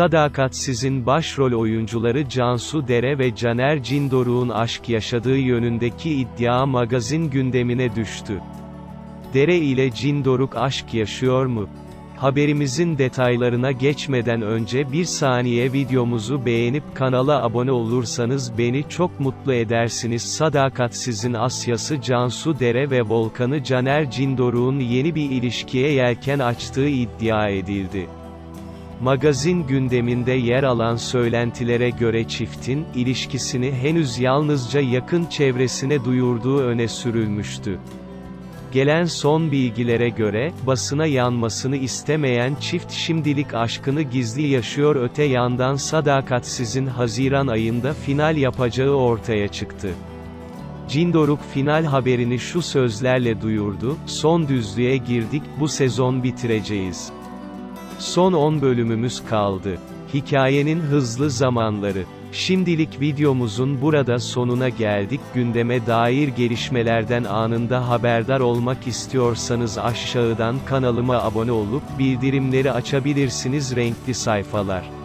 Sadakatsiz'in başrol oyuncuları Cansu Dere ve Caner Cindoruk'un aşk yaşadığı yönündeki iddia magazin gündemine düştü. Dere ile Cindoruk aşk yaşıyor mu? Haberimizin detaylarına geçmeden önce bir saniye videomuzu beğenip kanala abone olursanız beni çok mutlu edersiniz. Sadakatsiz'in Asyası Cansu Dere ve Volkan'ı Caner Cindoruk'un yeni bir ilişkiye yelken açtığı iddia edildi. Magazin gündeminde yer alan söylentilere göre çiftin, ilişkisini henüz yalnızca yakın çevresine duyurduğu öne sürülmüştü. Gelen son bilgilere göre, basına yanmasını istemeyen çift şimdilik aşkını gizli yaşıyor öte yandan Sadakatsiz'in Haziran ayında final yapacağı ortaya çıktı. Cindoruk final haberini şu sözlerle duyurdu, son düzlüğe girdik, bu sezon bitireceğiz. Son 10 bölümümüz kaldı. Hikayenin hızlı zamanları. Şimdilik videomuzun burada sonuna geldik. Gündeme dair gelişmelerden anında haberdar olmak istiyorsanız aşağıdan kanalıma abone olup bildirimleri açabilirsiniz renkli sayfalar.